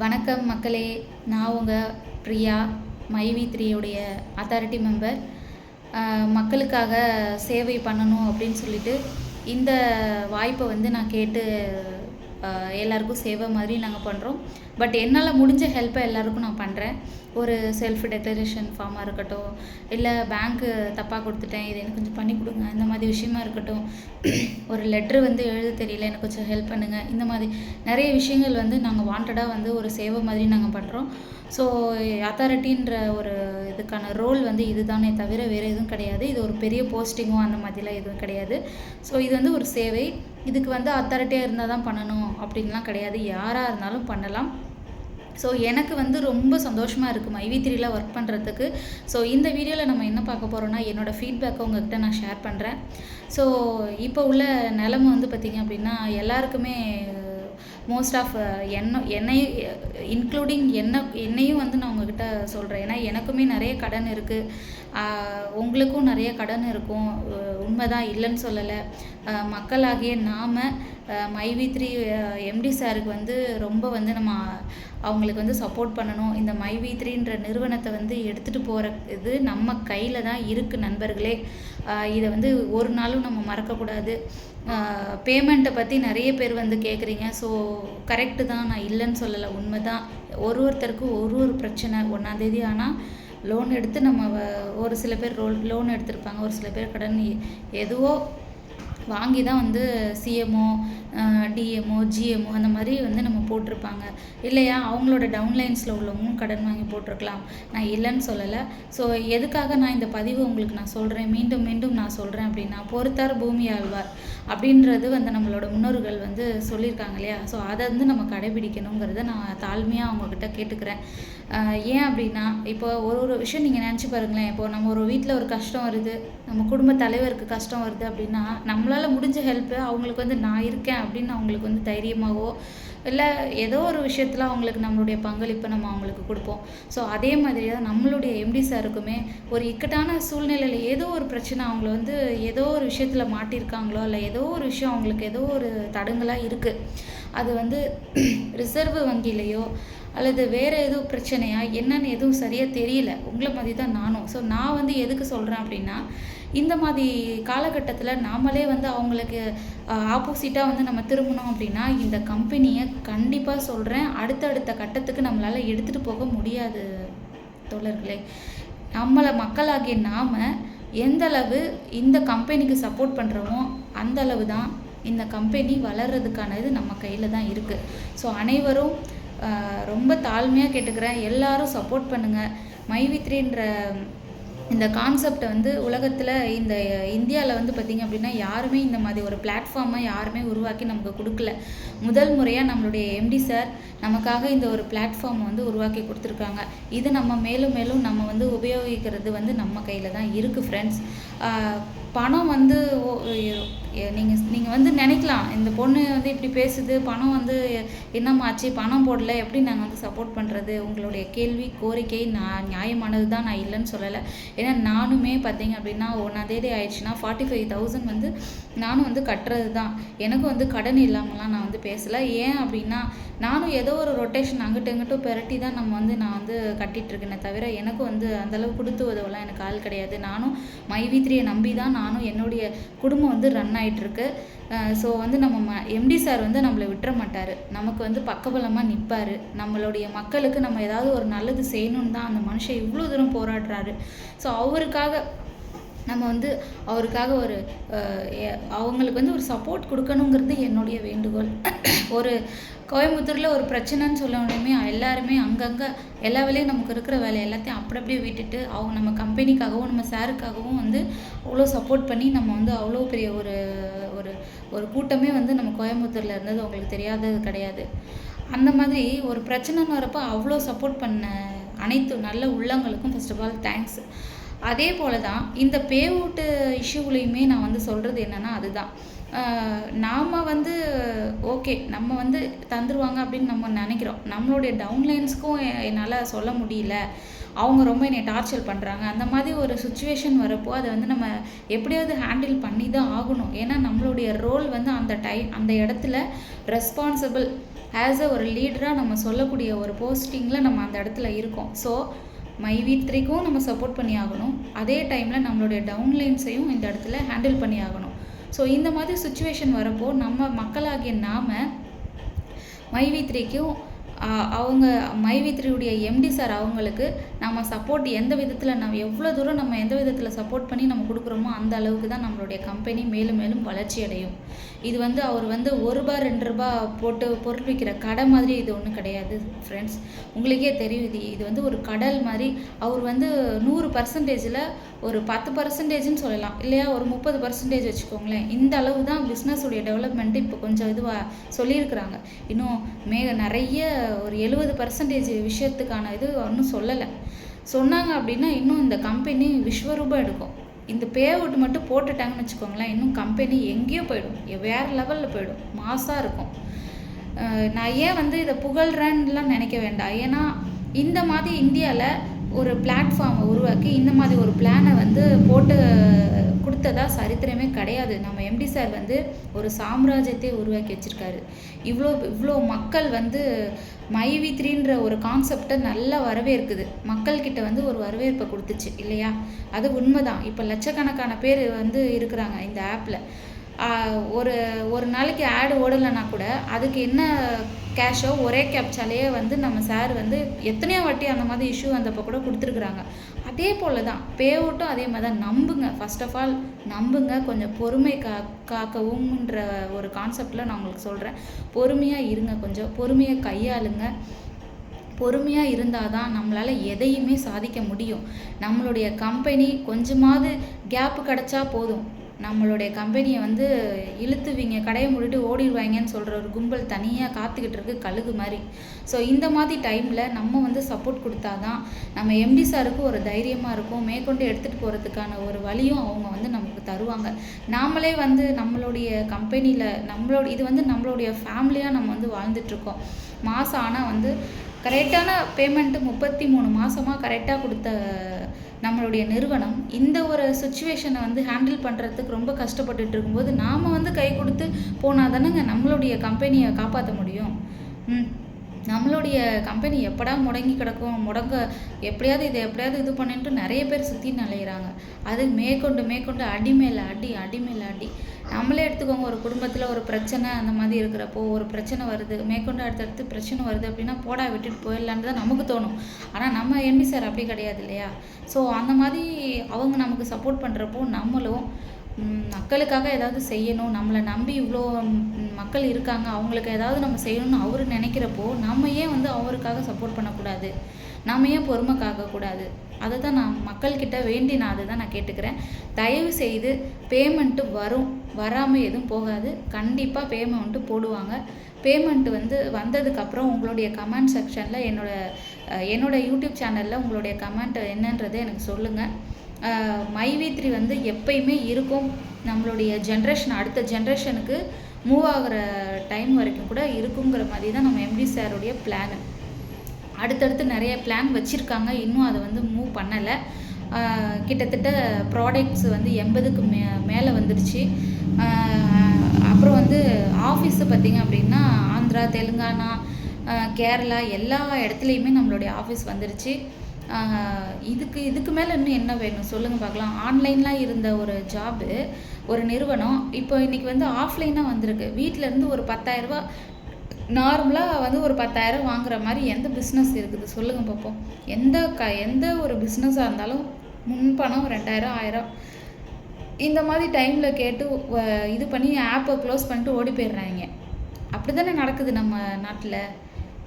வணக்கம் மக்களே. நான் உங்கள் பிரியா மைவி த்ரீயுடைய அத்தாரிட்டி மெம்பர் மக்களுக்காக சேவை பண்ணணும் அப்படின்னு சொல்லிட்டு இந்த வாய்ப்பை வந்து நான் கேட்டு எல்லாருக்கும் சேவை மாதிரி நாங்கள் பண்ணுறோம் பட் என்னால் முடிஞ்ச ஹெல்ப்பை எல்லாருக்கும் நான் பண்ணுறேன் ஒரு செல்ஃப் டெக்ளரேஷன் ஃபார்மாக இருக்கட்டும் இல்லை பேங்க்கு தப்பாக கொடுத்துட்டேன் இது எனக்கு கொஞ்சம் பண்ணி கொடுங்க இந்த மாதிரி விஷயமா இருக்கட்டும். ஒரு லெட்ரு வந்து எழுத தெரியல எனக்கு கொஞ்சம் ஹெல்ப் பண்ணுங்கள் இந்த மாதிரி நிறைய விஷயங்கள் வந்து நாங்கள் வாண்டடாக வந்து ஒரு சேவை மாதிரி நாங்கள் பண்ணுறோம் ஸோ அத்தாரிட்டின்ற ஒரு இதுக்கான ரோல் வந்து இதுதானே தவிர வேறு எதுவும் கிடையாது. இது ஒரு பெரிய போஸ்டிங்கோ அந்த மாதிரிலாம் எதுவும் கிடையாது. ஸோ இது வந்து ஒரு சேவை. இதுக்கு வந்து அத்தாரிட்டியாக இருந்தால் தான் பண்ணணும் அப்படின்லாம் கிடையாது. யாராக இருந்தாலும் பண்ணலாம். ஸோ எனக்கு வந்து ரொம்ப சந்தோஷமாக இருக்குது மைவி த்ரீல ஒர்க் பண்ணுறதுக்கு ஸோ இந்த வீடியோவில் நம்ம என்ன பார்க்க போகிறோம்னா என்னோடய ஃபீட்பேக்கை உங்ககிட்ட நான் ஷேர் பண்ணுறேன் ஸோ இப்போ உள்ள நிலமை வந்து பார்த்திங்க அப்படின்னா எல்லாருக்குமே மோஸ்ட் ஆஃப் uh, என்ன என்னை இன்க்ளூடிங் என்ன என்னையும் வந்து நான் உங்ககிட்ட சொல்கிறேன் ஏன்னா எனக்குமே நிறைய கடன் இருக்குது உங்களுக்கும் நிறைய கடன் இருக்கும். உண்மைதான் இல்லைன்னு சொல்லலை. மக்களாகிய நாம் மைவி த்ரீ எம்டி சாருக்கு வந்து ரொம்ப வந்து நம்ம அவங்களுக்கு வந்து சப்போர்ட் பண்ணணும். இந்த மைவி த்ரீன்ற நிறுவனத்தை வந்து எடுத்துகிட்டு போகிற இது நம்ம கையில் தான் இருக்குது நண்பர்களே. இதை வந்து ஒரு நாளும் நம்ம மறக்கக்கூடாது. பேமெண்ட்டை பற்றி நிறைய பேர் வந்து கேட்குறீங்க ஸோ கரெக்டு தான். நான் இல்லைன்னு சொல்லலை. உண்மை தான் ஒரு ஒருத்தருக்கும் ஒரு ஒரு பிரச்சனை ஒன்றாந்தேதி ஆனால் லோன் எடுத்து நம்ம வ- ஒரு சில பேர் ரோல் லோன் எடுத்திருப்பாங்க. ஒரு சில பேர் கடன் எதுவோ வாங்கி தான் வந்து சிஎம்ஓ டிஎம்ஓ ஜிஎம்ஓ அந்த மாதிரி வந்து நம்ம போட்டிருப்பாங்க. இல்லையா? அவங்களோட டவுன்லைன்ஸில் உள்ளவங்களும் கடன் வாங்கி போட்டிருக்கலாம். நான் இல்லைன்னு சொல்லலை. ஸோ எதுக்காக நான் இந்த பதிவு உங்களுக்கு நான் சொல்கிறேன் மீண்டும் மீண்டும் நான் சொல்கிறேன் அப்படின்னா பொறுத்தார் பூமி ஆழ்வார். அப்படின்றது வந்து நம்மளோட முன்னோர்கள் வந்து சொல்லியிருக்காங்க இல்லையா? ஸோ அதை வந்து நம்ம கடைபிடிக்கணுங்கிறத நான் தாழ்மையாக அவங்கக்கிட்ட கேட்டுக்கிறேன். ஏன் அப்படின்னா இப்போ ஒரு ஒரு விஷயம் நீங்கள் நினச்சி பாருங்களேன். இப்போ நம்ம ஒரு வீட்டில் ஒரு கஷ்டம் வருது நம்ம குடும்ப தலைவருக்கு கஷ்டம் வருது அப்படின்னா நம்மளால் முடிஞ்ச ஹெல்ப்பு அவங்களுக்கு வந்து நான் இருக்கேன் அப்படின்னு அவங்களுக்கு வந்து தைரியமாகவோ இல்லை ஏதோ ஒரு விஷயத்தில் அவங்களுக்கு நம்மளுடைய பங்களிப்பை நம்ம அவங்களுக்கு கொடுப்போம். ஸோ அதே மாதிரி தான் நம்மளுடைய எம்டி சாருக்குமே ஒரு இக்கட்டான சூழ்நிலையில் ஏதோ ஒரு பிரச்சனை அவங்கள வந்து ஏதோ ஒரு விஷயத்தில் மாட்டியிருக்காங்களோ இல்லை ஏதோ ஒரு விஷயம் அவங்களுக்கு ஏதோ ஒரு தடங்கலாக இருக்குது அது வந்து ரிசர்வ் வங்கியிலையோ அல்லது வேறு எதுவும் பிரச்சனையா என்னன்னு எதுவும் சரியாக தெரியல. உங்களை மாதிரி தான் நானும். ஸோ நான் வந்து எதுக்கு சொல்கிறேன் அப்படின்னா இந்த மாதிரி காலகட்டத்தில் நாமளே வந்து அவங்களுக்கு ஆப்போசிட்டாக வந்து நம்ம திரும்பணும் அப்படின்னா இந்த கம்பெனியை கண்டிப்பாக சொல்கிறேன் அடுத்தடுத்த கட்டத்துக்கு நம்மளால் எடுத்துகிட்டு போக முடியாது தோழர்களே. நம்மளை மக்களாகிய நாம் எந்தளவு இந்த கம்பெனிக்கு சப்போர்ட் பண்ணுறோமோ அந்த அளவு தான் இந்த கம்பெனி வளர்கிறதுக்கான இது நம்ம கையில் தான் இருக்குது ஸோ அனைவரும் ரொம்ப தாழ்மையாக கேட்டுக்கிறேன். எல்லாரும் சப்போர்ட் பண்ணுங்கள் மைவித்ரின்ற இந்த கான்செப்டை வந்து உலகத்தில் இந்த இந்தியாவில் வந்து பார்த்திங்க அப்படின்னா யாருமே இந்த மாதிரி ஒரு பிளாட்ஃபார்மை யாருமே உருவாக்கி நமக்கு கொடுக்கல. முதல் முறையாக நம்மளுடைய எம்டி சார் நமக்காக இந்த ஒரு பிளாட்ஃபார்ம் வந்து உருவாக்கி கொடுத்துருக்காங்க. இது நம்ம மேலும் மேலும் நம்ம வந்து உபயோகிக்கிறது வந்து நம்ம கையில் தான் இருக்குது ஃப்ரெண்ட்ஸ் பணம் வந்து நீங்கள் நீங்கள் வந்து நினைக்கலாம் இந்த பொண்ணு வந்து இப்படி பேசுது பணம் வந்து என்னமாச்சு பணம் போடல எப்படி நாங்கள் வந்து சப்போர்ட் பண்ணுறது உங்களுடைய கேள்வி கோரிக்கை நான் நியாயமானது தான் நான் இல்லைன்னு சொல்லலை. ஏன்னா நானுமே பார்த்தீங்க அப்படின்னா ஒன்றாந்தேதி ஆயிடுச்சுன்னா ஃபார்ட்டி ஃபைவ் தௌசண்ட் வந்து நானும் வந்து கட்டுறது தான். எனக்கும் வந்து கடன் இல்லாமலாம் நான் வந்து பேசலை. ஏன் அப்படின்னா நானும் ஏதோ ஒரு ரொட்டேஷன் அங்கிட்ட இங்கிட்டும் பெரட்டி தான் நம்ம வந்து நான் வந்து கட்டிகிட்ருக்கேனே தவிர எனக்கும் வந்து அந்தளவு கொடுத்து உதவலாம் எனக்கு ஆள் கிடையாது. நானும் மைவி த்ரீயை நம்பி தான் நானும் என்னுடைய குடும்பம் வந்து ரன் ஆயிட்டிருக்கு. ஸோ வந்து நம்ம ம எம்டி சார் வந்து நம்மளை விட்டுற மாட்டார். நமக்கு வந்து பக்கபலமாக நிற்பார் நம்மளுடைய மக்களுக்கு நம்ம ஏதாவது ஒரு நல்லது செய்யணும்னு தான் அந்த மனுஷன் இவ்வளோ தூரம் போராடுறாரு. ஸோ அவருக்காக நம்ம வந்து அவருக்காக ஒரு அவங்களுக்கு வந்து ஒரு சப்போர்ட் கொடுக்கணுங்கிறது என்னுடைய வேண்டுகோள். ஒரு கோயம்புத்தூரில் ஒரு பிரச்சனைன்னு சொல்ல உடனே எல்லாருமே அங்கங்கே எல்லா வேலையும் நமக்கு இருக்கிற வேலை எல்லாத்தையும் அப்படி அப்படியே விட்டுட்டு அவங்க நம்ம கம்பெனிக்காகவும் நம்ம சாருக்காகவும் வந்து அவ்வளோ சப்போர்ட் பண்ணி நம்ம வந்து அவ்வளோ பெரிய ஒரு ஒரு ஒரு கூட்டமே வந்து நம்ம கோயம்புத்தூரில் இருந்தது அவங்களுக்கு தெரியாதது கிடையாது. அந்த மாதிரி ஒரு பிரச்சனைன்னு வரப்போ அவ்வளோ சப்போர்ட் பண்ண அனைத்து நல்ல உள்ளங்களுக்கும் ஃபஸ்ட் ஆஃப் ஆல் தேங்க்ஸ் அதே போல தான் இந்த பே அவுட்டு இஷ்யூலையுமே நான் வந்து சொல்கிறது என்னென்னா அதுதான். நாம் வந்து ஓகே நம்ம வந்து தந்துருவாங்க அப்படின்னு நம்ம நினைக்கிறோம். நம்மளுடைய டவுன்லைன்ஸ்க்கும் என்னால் சொல்ல முடியல. அவங்க ரொம்ப என்னை டார்ச்சர் பண்ணுறாங்க அந்த மாதிரி ஒரு சுச்சுவேஷன் வரப்போ அதை வந்து நம்ம எப்படியாவது ஹேண்டில் பண்ணி தான் ஆகணும். ஏன்னா நம்மளுடைய ரோல் வந்து அந்த டை அந்த இடத்துல ரெஸ்பான்சிபிள் ஆஸ் அ ஒரு லீடராக நம்ம சொல்லக்கூடிய ஒரு போஸ்டிங்கில் நம்ம அந்த இடத்துல இருக்கோம். ஸோ மை வீத்ரிக்கும் நம்ம சப்போர்ட் பண்ணி ஆகணும் அதே டைமில் நம்மளுடைய டவுன்லைன்ஸையும் இந்த இடத்துல ஹேண்டில் பண்ணி ஆகணும் ஸோ இந்த மாதிரி சுச்சுவேஷன் வரப்போ நம்ம மக்களாகிய நாம மைவித்ரிக்கும் அவங்க மைவித்ரியுடைய எம்டி சார் அவங்களுக்கு நம்ம சப்போர்ட் எந்த விதத்தில் நம்ம எவ்வளோ தூரம் நம்ம எந்த விதத்தில் சப்போர்ட் பண்ணி நம்ம கொடுக்குறோமோ அந்த அளவுக்கு தான் நம்மளுடைய கம்பெனி மேலும் மேலும் வளர்ச்சி அடையும். இது வந்து அவர் வந்து ஒரு ரூபா ரெண்டு ரூபா போட்டு பொருள் விற்கிற கடை மாதிரி இது ஒன்றும் கிடையாது ஃப்ரெண்ட்ஸ் உங்களுக்கே தெரியும் இது இது வந்து ஒரு கடல் மாதிரி. அவர் வந்து நூறு பர்சன்டேஜில் ஒரு பத்து பர்சன்டேஜ்னு சொல்லலாம். இல்லையா? ஒரு முப்பது பர்சன்டேஜ் வச்சுக்கோங்களேன். இந்த அளவு தான் பிஸ்னஸுடைய டெவலப்மெண்ட்டு இப்போ கொஞ்சம் இதுவாக சொல்லியிருக்கிறாங்க. இன்னும் மே நிறைய ஒரு எழுபது பர்சன்டேஜ் விஷயத்துக்கான இது ஒன்றும் சொல்லலை. சொன்னாங்க அப்படின்னா இன்னும் இந்த கம்பெனி விஸ்வரூபம் எடுக்கும். இந்த பே அவுட் மட்டும் போட்டுட்டாங்கன்னு வச்சுக்கோங்களேன் இன்னும் கம்பெனி எங்கேயோ போயிடும். வேறு லெவலில் போயிடும். மாசாக இருக்கும். நான் ஏன் வந்து இதை புகழ்றேன்னுலாம் நினைக்க வேண்டாம். ஏன்னா இந்த மாதிரி இந்தியாவில் ஒரு பிளாட்ஃபார்மை உருவாக்கி இந்த மாதிரி ஒரு பிளானை வந்து போட்டு கொடுத்ததா சரித்திரமே கிடையாது. நம்ம எம்டி சார் வந்து ஒரு சாம்ராஜ்யத்தை உருவாக்கி வச்சிருக்காரு. இவ்வளோ இவ்வளோ மக்கள் வந்து மைவி த்ரீன்ற ஒரு கான்செப்டை நல்லா வரவேற்குது. மக்கள்கிட்ட வந்து ஒரு வரவேற்பை கொடுத்துச்சு இல்லையா? அது உண்மைதான். இப்போ லட்சக்கணக்கான பேர் வந்து இருக்கிறாங்க இந்த ஆப்பில் ஒரு ஒரு நாளைக்கு ஆடு ஓடலைன்னா கூட அதுக்கு என்ன கேஷோ ஒரே கேப்சாலேயே வந்து நம்ம சார் வந்து எத்தனையோ வாட்டி அந்த மாதிரி இஷ்யூ வந்தப்போ கூட கொடுத்துருக்குறாங்க. அதே போல் தான் பே அவுட்டும் அதே மாதிரி தான் நம்புங்க. ஃபர்ஸ்ட் ஆஃப் ஆல் நம்புங்க. கொஞ்சம் பொறுமை கா காக்கவும்ன்ற ஒரு கான்செப்டில் நான் உங்களுக்கு சொல்கிறேன் பொறுமையாக இருங்க கொஞ்சம். பொறுமையை கையாளுங்க. பொறுமையாக இருந்தால் தான் நம்மளால் எதையுமே சாதிக்க முடியும். நம்மளுடைய கம்பெனி கொஞ்சமாவது கேப்பு கிடச்சா போதும். நம்மளுடைய கம்பெனியை வந்து இழுத்துவீங்க கடையை மூடிட்டு ஓடிடுவாங்கன்னு சொல்கிற ஒரு கும்பல் தனியாக காத்துக்கிட்டு இருக்கு கழுகு மாதிரி. ஸோ இந்த மாதிரி டைமில் நம்ம வந்து சப்போர்ட் கொடுத்தா தான் நம்ம எம்டி சாருக்கு ஒரு தைரியமாக இருக்கும் மேற்கொண்டு எடுத்துகிட்டு போகிறதுக்கான ஒரு வழியும் அவங்க வந்து நமக்கு தருவாங்க. நாமளே வந்து நம்மளுடைய கம்பெனியில் நம்மளோட இது வந்து நம்மளுடைய ஃபேமிலியாக நம்ம வந்து வாழ்ந்துட்டுருக்கோம் மாதம் ஆனால் வந்து கரெக்டான பேமெண்ட்டு முப்பத்தி மூணு மாதமாக கரெக்டாக கொடுத்த நம்மளுடைய நிறுவனம் இந்த ஒரு சுச்சுவேஷனை வந்து ஹேண்டில் பண்ணுறதுக்கு ரொம்ப கஷ்டப்பட்டுட்டு இருக்கும்போது நாம் வந்து கை கொடுத்து போனால் தானேங்க நம்மளுடைய கம்பெனியை காப்பாற்ற முடியும். ம். நம்மளுடைய கம்பெனி எப்படா முடங்கி கிடக்கும் முடங்க எப்படியாவது இதை எப்படியாவது இது பண்ணிட்டு நிறைய பேர் சுற்றி நிலையிறாங்க அது மேற்கொண்டு மேற்கொண்டு அடி மேலே அடி அடி மேலே அடி. நம்மளே எடுத்துக்கோங்க ஒரு குடும்பத்தில் ஒரு பிரச்சனை அந்த மாதிரி இருக்கிறப்போ ஒரு பிரச்சனை வருது மேற்கொண்டு அடுத்தடுத்து பிரச்சனை வருது அப்படின்னா போடா விட்டுட்டு போயிடலான்னு தான் நமக்கு தோணும். ஆனால் நம்ம எம்பி சார் அப்படி கிடையாது இல்லையா? ஸோ அந்த மாதிரி அவங்க நமக்கு சப்போர்ட் பண்ணுறப்போ நம்மளும் மக்களுக்காக ஏதாவது செய்யணும். நம்மளை நம்பி இவ்வளோ மக்கள் இருக்காங்க. அவங்களுக்கு ஏதாவது நம்ம செய்யணும்னு அவர் நினைக்கிறப்போ நம்ம ஏன் வந்து அவருக்காக சப்போர்ட் பண்ணக்கூடாது? நம்ம ஏன் பொறுமை காக்கக்கூடாது? அதை தான் நான் மக்கள்கிட்ட வேண்டி நான் அதை தான் நான் கேட்டுக்கிறேன். தயவு செய்து பேமெண்ட்டு வரும். வராமல் எதுவும் போகாது. கண்டிப்பாக பேமெண்ட்டு போடுவாங்க. பேமெண்ட் வந்து வந்ததுக்கப்புறம் உங்களுடைய கமெண்ட் செக்ஷனில் என்னோட என்னோடய என்னோட யூடியூப் சேனலில் உங்களுடைய கமெண்ட் என்னன்றதை எனக்கு சொல்லுங்கள் மைவி த்ரீ வந்து எப்பயுமே இருக்கும். நம்மளுடைய ஜென்ரேஷன் அடுத்த ஜென்ரேஷனுக்கு மூவ் ஆகிற டைம் வரைக்கும் கூட இருக்குங்கிற மாதிரி தான் நம்ம எம்டி சாருடைய பிளானு அடுத்தடுத்து நிறைய பிளான் வச்சுருக்காங்க. இன்னும் அதை வந்து மூவ் பண்ணலை. கிட்டத்தட்ட ப்ராடக்ட்ஸ் வந்து எண்பதுக்கு மே மேலே வந்துடுச்சு அப்புறம் வந்து ஆஃபீஸு பார்த்திங்க அப்படின்னா ஆந்திரா தெலுங்கானா கேரளா எல்லா இடத்துலையுமே நம்மளுடைய ஆஃபீஸ் வந்துடுச்சு இதுக்கு இதுக்கு மேலே இன்னும் என்ன வேணும்? சொல்லுங்கள் பார்க்கலாம். ஆன்லைன்லாம் இருந்த ஒரு ஜாபு ஒரு நிறுவனம் இப்போ இன்றைக்கி வந்து ஆஃப்லைனாக வந்திருக்கு. வீட்டிலேருந்து ஒரு பத்தாயிரரூபா நார்மலாக வந்து ஒரு பத்தாயிரம் வாங்குற மாதிரி எந்த பிஸ்னஸ் இருக்குது? சொல்லுங்கள் பார்ப்போம். எந்த க எந்த ஒரு பிஸ்னஸாக இருந்தாலும் முன்பணம் ரெண்டாயிரம் ஆயிரம். இந்த மாதிரி டைமில் கேட்டு இது பண்ணி ஆப்பை க்ளோஸ் பண்ணிட்டு ஓடி போயிடுறாங்க. அப்படி தானே நடக்குது நம்ம நாட்டில்?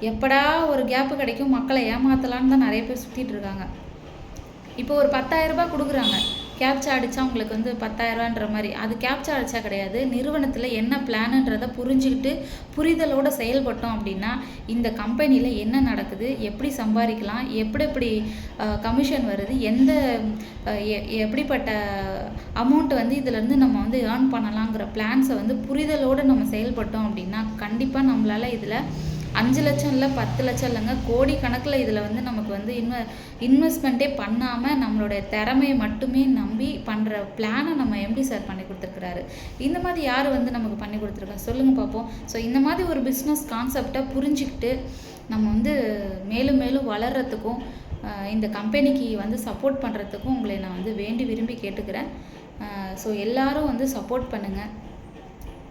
எப்படா ஒரு கேப்பு கிடைக்கும் மக்களை ஏமாத்தலான்னு தான் நிறைய பேர் சுற்றிட்டு இருக்காங்க. இப்போ ஒரு பத்தாயிரரூபா கொடுக்குறாங்க. கேப்சா அடித்தா உங்களுக்கு வந்து 10000 மாதிரி. அது கேப்சா அடித்தா கிடையாது. நிறுவனத்தில் என்ன பிளானுன்றதை புரிஞ்சுக்கிட்டு புரிதலோடு செயல்பட்டோம் அப்படின்னா இந்த கம்பெனியில் என்ன நடக்குது எப்படி சம்பாதிக்கலாம் எப்படி எப்படி கமிஷன் வருது எந்த எ- எப்படிப்பட்ட அமௌண்ட் வந்து இதுலேருந்து நம்ம வந்து ஏர்ன் பண்ணலாங்கிற பிளான்ஸை வந்து புரிதலோடு நம்ம செயல்பட்டோம் அப்படின்னா கண்டிப்பாக நம்மளால் இதில் அஞ்சு லட்சம் இல்லை பத்து லட்சம் இல்லைங்க. கோடி கணக்கில் இதில் வந்து நமக்கு வந்து இன்வெ இன்வெஸ்ட்மெண்ட்டே பண்ணாமல் நம்மளுடைய திறமையை மட்டுமே நம்பி பண்ணுற பிளானை நம்ம எம்டி சார் பண்ணி கொடுத்துருக்குறாரு. இந்த மாதிரி யார் வந்து நமக்கு பண்ணி கொடுத்துருக்கா? சொல்லுங்கள் பார்ப்போம் ஸோ இந்த மாதிரி ஒரு பிஸ்னஸ் கான்செப்டை புரிஞ்சுக்கிட்டு நம்ம வந்து மேலும் மேலும் வளர்கிறதுக்கும் இந்த கம்பெனிக்கு வந்து சப்போர்ட் பண்ணுறதுக்கும் உங்களை நான் வந்து வேண்டி விரும்பி கேட்டுக்கிறேன். ஸோ எல்லாரும் வந்து சப்போர்ட் பண்ணுங்கள்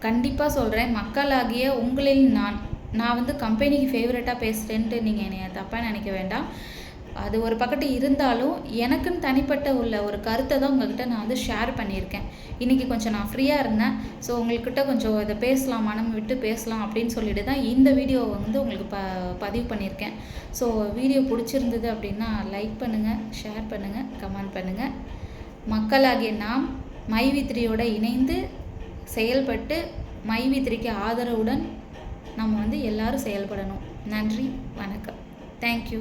கண்டிப்பாக சொல்கிறேன் மக்களாகிய உங்களில் நான் நான் வந்து கம்பெனிக்கு ஃபேவரட்டாக பேசுகிறேன்ட்டு நீங்கள் என்னை தப்பாக நினைக்க வேண்டாம். அது ஒரு பக்கத்து இருந்தாலும் எனக்குன்னு தனிப்பட்ட உள்ள ஒரு கருத்தை தான் உங்கள்கிட்ட நான் வந்து ஷேர் பண்ணியிருக்கேன். இன்றைக்கி கொஞ்சம் நான் ஃப்ரீயாக இருந்தேன். ஸோ உங்கள்கிட்ட கொஞ்சம் இதை பேசலாம் மனம் விட்டு பேசலாம் அப்படின்னு சொல்லிட்டு தான் இந்த வீடியோவை வந்து உங்களுக்கு ப பதிவு பண்ணியிருக்கேன். ஸோ வீடியோ பிடிச்சிருந்தது அப்படின்னா லைக் பண்ணுங்கள் ஷேர் பண்ணுங்கள் கமெண்ட் பண்ணுங்கள் மக்களாகிய நாம் மைவித்ரியோடு இணைந்து செயல்பட்டு மைவித்ரிக்கு ஆதரவுடன் நம்ம வந்து எல்லாரும் செயல்படணும். நன்றி வணக்கம். தேங்க்யூ